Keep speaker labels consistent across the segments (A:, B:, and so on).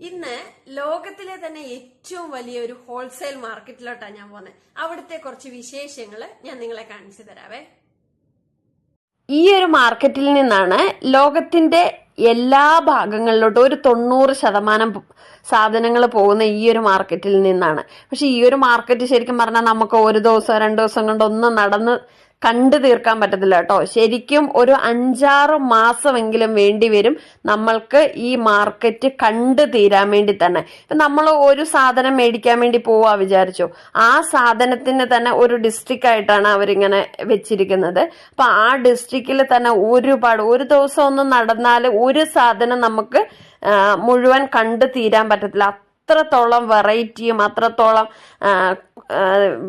A: ഇന്ന് ലോകത്തിലെ തന്നെ ഏറ്റവും വലിയ ഒരു ഹോൾസെയിൽ മാർക്കറ്റിലോട്ടാണ് ഞാൻ പോകുന്നത് അവിടുത്തെ കുറച്ച് വിശേഷങ്ങൾ ഞാൻ നിങ്ങളെ കാണിച്ചു തരാവേ.
B: ഈ ഒരു മാർക്കറ്റിൽ നിന്നാണ് ലോകത്തിന്റെ എല്ലാ ഭാഗങ്ങളിലോട്ടും ഒരു തൊണ്ണൂറ് ശതമാനം സാധനങ്ങൾ പോകുന്ന ഈ ഒരു മാർക്കറ്റിൽ നിന്നാണ്. പക്ഷെ ഈ ഒരു മാർക്കറ്റ് ശരിക്കും പറഞ്ഞാൽ നമുക്ക് ഒരു ദിവസം രണ്ടു ദിവസം കൊണ്ട് ഒന്ന് നടന്ന് കണ്ടു തീർക്കാൻ പറ്റത്തില്ല കേട്ടോ. ശരിക്കും ഒരു അഞ്ചാറ് മാസമെങ്കിലും വേണ്ടി വരും നമ്മൾക്ക് ഈ മാർക്കറ്റ് കണ്ടു തീരാൻ വേണ്ടി തന്നെ. നമ്മൾ ഒരു സാധനം മേടിക്കാൻ വേണ്ടി പോവാ വിചാരിച്ചു. ആ സാധനത്തിന് തന്നെ ഒരു ഡിസ്ട്രിക്റ്റ് ആയിട്ടാണ് അവരിങ്ങനെ വെച്ചിരിക്കുന്നത്. അപ്പൊ ആ ഡിസ്ട്രിക്റ്റിൽ തന്നെ ഒരുപാട് ഒരു ദിവസം ഒന്നും നടന്നാൽ ഒരു സാധനം നമുക്ക് മുഴുവൻ കണ്ടു തീരാൻ പറ്റത്തില്ല. അത്രത്തോളം വെറൈറ്റിയും അത്രത്തോളം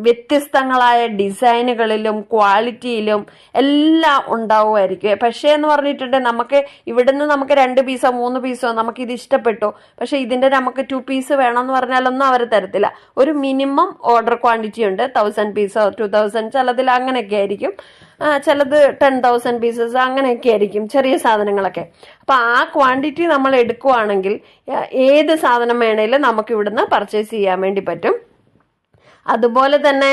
B: വ്യത്യസ്തങ്ങളായ ഡിസൈനുകളിലും ക്വാളിറ്റിയിലും എല്ലാം ഉണ്ടാവുമായിരിക്കും. പക്ഷേ എന്ന് പറഞ്ഞിട്ടുണ്ടെങ്കിൽ നമുക്ക് ഇവിടുന്ന് നമുക്ക് രണ്ട് പീസോ മൂന്ന് പീസോ നമുക്ക് ഇത് ഇഷ്ടപ്പെട്ടു. പക്ഷെ ഇതിന്റെ നമുക്ക് ടു പീസ് വേണമെന്ന് പറഞ്ഞാലൊന്നും അവർ തരത്തില്ല. ഒരു മിനിമം ഓർഡർ ക്വാണ്ടിറ്റി ഉണ്ട്. തൗസൻഡ് പീസോ ടു തൗസൻഡ് ചിലതിൽ അങ്ങനെയൊക്കെ ആയിരിക്കും. ചിലത് ടെൻ തൗസൻഡ് പീസസ് അങ്ങനെയൊക്കെ ആയിരിക്കും. ചെറിയ സാധനങ്ങളൊക്കെ. അപ്പൊ ആ ക്വാണ്ടിറ്റി നമ്മൾ എടുക്കുവാണെങ്കിൽ ഏത് സാധനം വേണേലും നമുക്ക് ഇവിടുന്ന് പർച്ചേസ് ചെയ്യാൻ വേണ്ടി പറ്റും. അതുപോലെ തന്നെ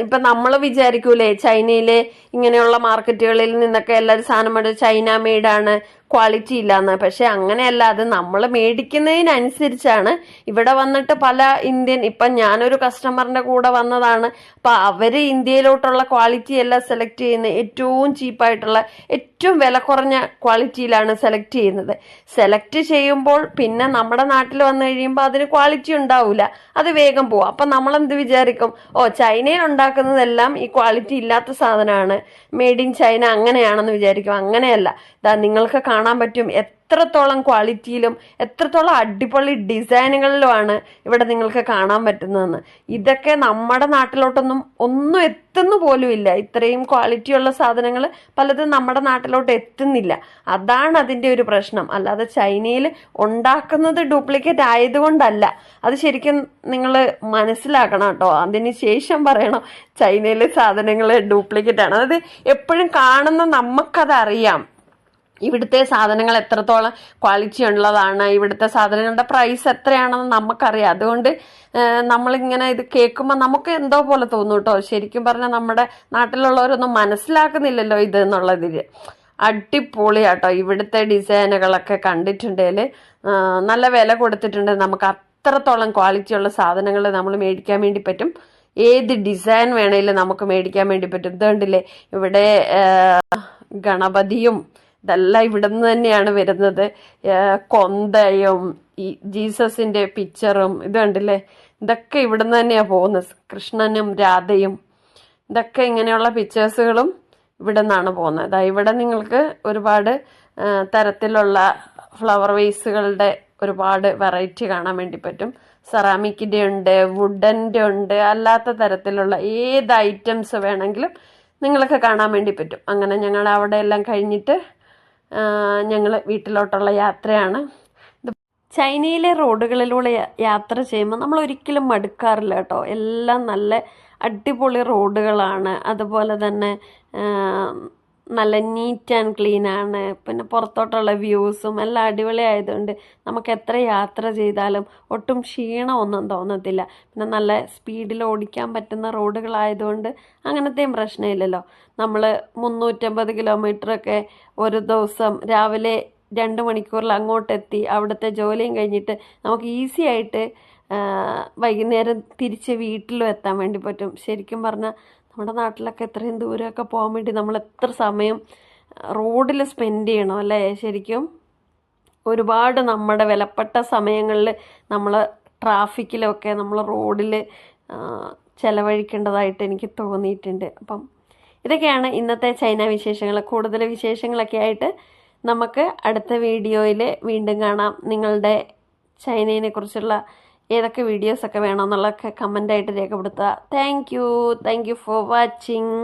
B: ഇപ്പൊ നമ്മൾ വിചാരിക്കൂലേ ചൈനയിലെ ഇങ്ങനെയുള്ള മാർക്കറ്റുകളിൽ നിന്നൊക്കെ എല്ലാവരും സാധനം ചൈന മെയ്ഡാണ് ക്വാളിറ്റി ഇല്ലാന്ന്. പക്ഷെ അങ്ങനെയല്ല അത് നമ്മൾ മേടിക്കുന്നതിനനുസരിച്ചാണ്. ഇവിടെ വന്നിട്ട് പല ഇന്ത്യൻ ഇപ്പൊ ഞാനൊരു കസ്റ്റമറിന്റെ കൂടെ വന്നതാണ്. അപ്പൊ അവർ ഇന്ത്യയിലോട്ടുള്ള ക്വാളിറ്റി അല്ല സെലക്ട് ചെയ്യുന്നത്. ഏറ്റവും ചീപ്പായിട്ടുള്ള ഏറ്റവും വില കുറഞ്ഞ ക്വാളിറ്റിയിലാണ് സെലക്ട് ചെയ്യുന്നത്. സെലക്ട് ചെയ്യുമ്പോൾ പിന്നെ നമ്മുടെ നാട്ടിൽ വന്നു കഴിയുമ്പോൾ അതിന് ക്വാളിറ്റി ഉണ്ടാവില്ല അത് വേഗം പോവും. അപ്പൊ നമ്മൾ എന്ത് വിചാരിക്കും? ഓ ചൈനയിൽ ഉണ്ടാക്കുന്നതെല്ലാം ഈ ക്വാളിറ്റി ഇല്ലാത്ത സാധനമാണ്. മെയ്ഡ് ഇൻ ചൈന അങ്ങനെയാണെന്ന് വിചാരിക്കും. അങ്ങനെയല്ല. നിങ്ങൾക്ക് കാണാൻ പറ്റും. എത്രത്തോളം ക്വാളിറ്റിയിലും എത്രത്തോളം അടിപൊളി ഡിസൈനുകളിലുമാണ് ഇവിടെ നിങ്ങൾക്ക് കാണാൻ പറ്റുന്നതെന്ന്. ഇതൊക്കെ നമ്മുടെ നാട്ടിലോട്ടൊന്നും ഒന്നും എത്തുന്നു പോലുമില്ല ഇത്രയും ക്വാളിറ്റിയുള്ള സാധനങ്ങൾ പലതും നമ്മുടെ നാട്ടിലോട്ട് എത്തുന്നില്ല. അതാണ് അതിന്റെ ഒരു പ്രശ്നം. അല്ലാതെ ചൈനയിൽ ഉണ്ടാക്കുന്നത് ഡ്യൂപ്ലിക്കേറ്റ് ആയതുകൊണ്ടല്ല. അത് ശരിക്കും നിങ്ങൾ മനസ്സിലാക്കണം കേട്ടോ. അതിന് ശേഷം പറയണം ചൈനയിലെ സാധനങ്ങൾ ഡ്യൂപ്ലിക്കേറ്റ് ആണ്. അതായത് എപ്പോഴും കാണുന്ന നമുക്കത് അറിയാം ഇവിടുത്തെ സാധനങ്ങൾ എത്രത്തോളം ക്വാളിറ്റി ഉള്ളതാണ് ഇവിടുത്തെ സാധനങ്ങളുടെ പ്രൈസ് എത്രയാണെന്ന് നമുക്കറിയാം. അതുകൊണ്ട് നമ്മളിങ്ങനെ ഇത് കേൾക്കുമ്പോൾ നമുക്ക് എന്തോ പോലെ തോന്നും കേട്ടോ ശരിക്കും പറഞ്ഞാൽ നമ്മുടെ നാട്ടിലുള്ളവരൊന്നും മനസ്സിലാക്കുന്നില്ലല്ലോ ഇത് എന്നുള്ളതിൽ അടിപൊളിയാട്ടോ. ഇവിടുത്തെ ഡിസൈനുകളൊക്കെ കണ്ടിട്ടുണ്ടെങ്കിൽ നല്ല വില കൊടുത്തിട്ടുണ്ട്. നമുക്ക് അത്രത്തോളം ക്വാളിറ്റിയുള്ള സാധനങ്ങൾ നമ്മൾ മേടിക്കാൻ വേണ്ടി പറ്റും. ഏത് ഡിസൈൻ വേണേലും നമുക്ക് മേടിക്കാൻ വേണ്ടി പറ്റും. ഇതുകൊണ്ടില്ലേ ഇവിടെ ഗണപതിയും ഇതെല്ലാം ഇവിടെ നിന്ന് തന്നെയാണ് വരുന്നത്. കൊന്തയും ഈ ജീസസിന്റെ പിക്ചറും ഇത് കണ്ടില്ലേ? ഇതൊക്കെ ഇവിടെ നിന്ന് തന്നെയാണ് പോകുന്നത്. കൃഷ്ണനും രാധയും. ഇതൊക്കെ ഇങ്ങനെയുള്ള പിക്ചേഴ്സുകളും ഇവിടെ നിന്നാണ് പോകുന്നത് ഇവിടെ നിങ്ങൾക്ക് ഒരുപാട് തരത്തിലുള്ള ഫ്ലവർ വേസുകളുടെ ഒരുപാട് വെറൈറ്റി കാണാൻ വേണ്ടി പറ്റും. സെറാമിക്കിന്റെ ഉണ്ട് വുഡന്റെ ഉണ്ട് അല്ലാത്ത തരത്തിലുള്ള ഏത് ഐറ്റംസ് വേണമെങ്കിലും നിങ്ങൾക്ക് കാണാൻ വേണ്ടി പറ്റും. അങ്ങനെ ഞങ്ങൾ അവിടെ എല്ലാം കഴിഞ്ഞിട്ട് ഞങ്ങൾ വീട്ടിലോട്ടുള്ള യാത്രയാണ്. ചൈനയിലെ റോഡുകളിലൂടെ യാത്ര ചെയ്യുമ്പോൾ നമ്മൾ ഒരിക്കലും മടുക്കാറില്ല കേട്ടോ. എല്ലാം നല്ല അടിപൊളി റോഡുകളാണ്. അതുപോലെ തന്നെ നല്ല നീറ്റ് ആൻഡ് ക്ലീൻ ആണ്. പിന്നെ പുറത്തോട്ടുള്ള വ്യൂസും എല്ലാം അടിപൊളിയായതുകൊണ്ട് നമുക്ക് എത്ര യാത്ര ചെയ്താലും ഒട്ടും ക്ഷീണമൊന്നും തോന്നത്തില്ല. പിന്നെ നല്ല സ്പീഡിൽ ഓടിക്കാൻ പറ്റുന്ന റോഡുകളായതുകൊണ്ട് അങ്ങനത്തെയും പ്രശ്നമില്ലല്ലോ. നമ്മൾ മുന്നൂറ്റമ്പത് കിലോമീറ്ററൊക്കെ ഒരു ദിവസം രാവിലെ രണ്ട് മണിക്കൂറിൽ അങ്ങോട്ടെത്തി അവിടുത്തെ ജോലിയും കഴിഞ്ഞിട്ട് നമുക്ക് ഈസി ആയിട്ട് വൈകുന്നേരം തിരിച്ച് വീട്ടിലും എത്താൻ വേണ്ടി പറ്റും. ശരിക്കും പറഞ്ഞാൽ നമ്മുടെ നാട്ടിലൊക്കെ എത്രയും ദൂരമൊക്കെ പോകാൻ വേണ്ടി നമ്മൾ എത്ര സമയം റോഡിൽ സ്പെൻഡ് ചെയ്യണം അല്ലേ? ശരിക്കും ഒരുപാട് നമ്മുടെ വിലപ്പെട്ട സമയങ്ങളിൽ നമ്മൾ ട്രാഫിക്കിലൊക്കെ നമ്മൾ റോഡിൽ ചെലവഴിക്കേണ്ടതായിട്ട് എനിക്ക് തോന്നിയിട്ടുണ്ട്. അപ്പം ഇതൊക്കെയാണ് ഇന്നത്തെ ചൈന വിശേഷങ്ങൾ. കൂടുതൽ വിശേഷങ്ങളൊക്കെ ആയിട്ട് നമുക്ക് അടുത്ത വീഡിയോയിൽ വീണ്ടും കാണാം. നിങ്ങളുടെ ചൈനയെ കുറിച്ചുള്ള ഏതൊക്കെ വീഡിയോസൊക്കെ വേണമെന്നുള്ളതൊക്കെ കമന്റായിട്ട് രേഖപ്പെടുത്തുക. Thank you thank you for watching